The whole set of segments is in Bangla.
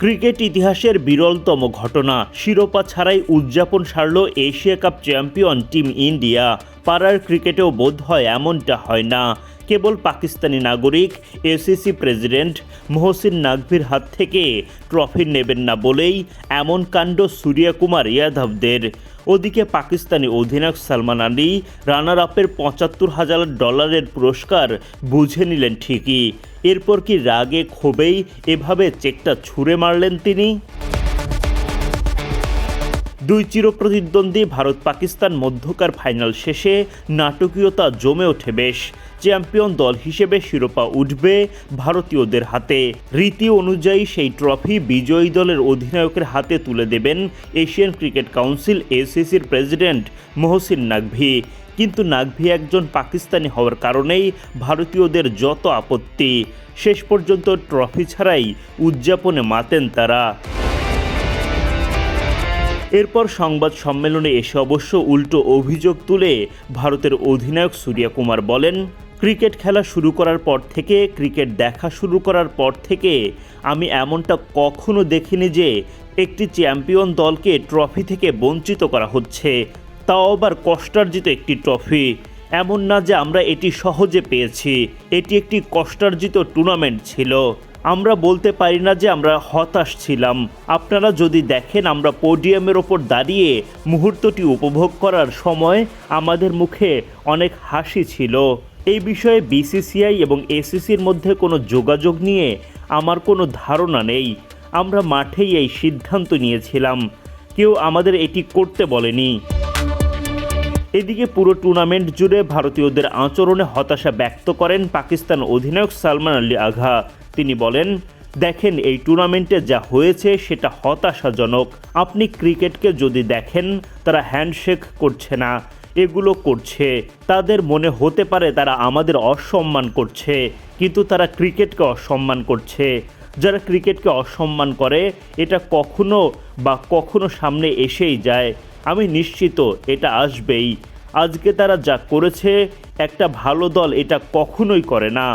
ক্রিকেট ইতিহাসের বিরলতম ঘটনা। শিরোপা ছাড়াই উদযাপন সারল Asia cup champion team India. পাড়ার ক্রিকেটেও বোধ হয় এমনটা হয় না। কেবল পাকিস্তানি নাগরিক এসিসি প্রেসিডেন্ট মোহসিন নাকভির হাত থেকে ট্রফি নেবেন না বলেই এমন কাণ্ড সূর্যা কুমার ইয়াদবদের ওদিকে পাকিস্তানি অধিনায়ক সালমান আলী রানার আপের পঁচাত্তর হাজার ডলারের পুরস্কার বুঝে নিলেন ঠিকই। এরপর কি রাগে ক্ষোভেই এভাবে চেকটা ছুঁড়ে মারলেন তিনি? দুই চিরপ্রতিদ্বন্দ্বী ভারত পাকিস্তান মধ্যকার ফাইনাল শেষে নাটকীয়তা জমে ওঠে বেশ। চ্যাম্পিয়ন দল হিসেবে শিরোপা উঠবে ভারতীয়দের হাতে। রীতি অনুযায়ী সেই ট্রফি বিজয়ী দলের অধিনায়কের হাতে তুলে দেবেন এশিয়ান ক্রিকেট কাউন্সিল এসিসির প্রেসিডেন্ট মোহসিন নাকভি কিন্তু নাকভি একজন পাকিস্তানি হওয়ার কারণেই ভারতীয়দের যত আপত্তি। শেষ পর্যন্ত ট্রফি ছাড়াই উদযাপনে মাতেন তারা। এরপর সংবাদ সম্মেলনে এসে অবশ্য উল্টো অভিযোগ তুলে ভারতের অধিনায়ক সূর্যা কুমার বলেন ক্রিকেট খেলা শুরু করার পর থেকে, ক্রিকেট দেখা শুরু করার পর থেকে আমি এমনটা কখনো দেখিনি যে একটি চ্যাম্পিয়ন দলকে ট্রফি থেকে বঞ্চিত করা হচ্ছে। তাও আবার কষ্টার্জিত একটি ট্রফি। এমন না যে আমরা এটি সহজে পেয়েছি। এটি একটি কষ্টার্জিত টুর্নামেন্ট ছিল। আমরা বলতে পারি না যে আমরা হতাশ ছিলাম। আপনারা যদি দেখেন, আমরা পোডিয়ামের ওপর দাঁড়িয়ে মুহূর্তটি উপভোগ করার সময় আমাদের মুখে অনেক হাসি ছিল। এই বিষয়ে বিসিসিআই এবং এসিসির মধ্যে কোনো যোগাযোগ নিয়ে আমার কোনো ধারণা নেই। আমরা মাঠেই এই সিদ্ধান্ত নিয়েছিলাম। কেউ আমাদের এটি করতে বলেনি। এদিকে পুরো টুর্নামেন্ট জুড়ে ভারতীয়দের আচরণে হতাশা ব্যক্ত করেন পাকিস্তান অধিনায়ক সালমান আলী আঘা। তিনি বলেন, দেখেন, এই টুর্নামেন্টে যা হয়েছে সেটা হতাশাজনক। আপনি ক্রিকেটকে যদি দেখেন, তারা হ্যান্ডশেক করছে না। এগুলো করছে। তাদের মনে হতে পারে তারা আমাদের অসম্মান করছে, কিন্তু তারা ক্রিকেটকে অসম্মান করছে। যারা ক্রিকেটকে অসম্মান করে, এটা কখনো বা কখনো সামনে এসেই যায়। আমি নিশ্চিত এটা আসবেই। আজকে তারা যা করেছে, একটা ভালো দল এটা কখনোই করে না।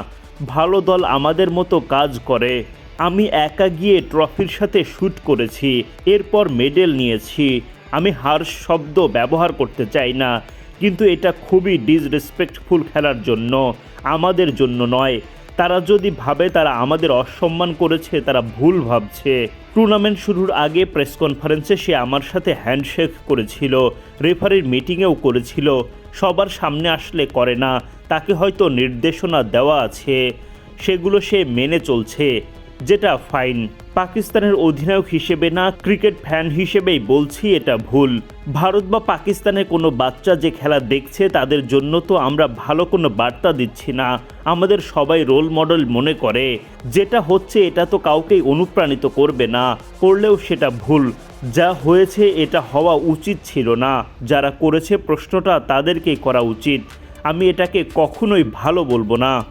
ভালো দল আমাদের মতো কাজ করে। আমি একা গিয়ে ট্রফির সাথে শ্যুট করেছি, এরপর মেডেল নিয়েছি। আমি হার শব্দ ব্যবহার করতে চাই না, কিন্তু এটা খুবই ডিসরেসপেক্টফুল খেলার জন্য, আমাদের জন্য নয়। তারা যদি ভাবে তারা আমাদের অসম্মান করেছে, তারা ভুল ভাবছে। টুর্নামেন্ট শুরুর আগে প্রেস কনফারেন্সে সে আমার সাথে হ্যান্ডশেক করেছিল রেফারির মিটিংয়েও করেছিল। সবার সামনে আসলে করে না, তাকে হয়তো নির্দেশনা দেওয়া আছে। সেগুলো সে মেনে চলছে। যেটা ফাইন। পাকিস্তানের অধিনায়ক হিসেবে না, ক্রিকেট ফ্যান হিসেবেই বলছি এটা ভুল। ভারত বা পাকিস্তানের কোনো বাচ্চা যে খেলা দেখছে তাদের জন্য তো আমরা ভালো কোনো বার্তা দিচ্ছি না। আমাদের সবাই রোল মডেল মনে করে। যেটা হচ্ছে এটা তো কাউকেই অনুপ্রাণিত করবে না। করলেও সেটা ভুল। যা হয়েছে এটা হওয়া উচিত ছিল না। যারা করেছে প্রশ্নটা তাদেরকেই করা উচিত। আমি এটাকে কখনোই ভালো বলব না।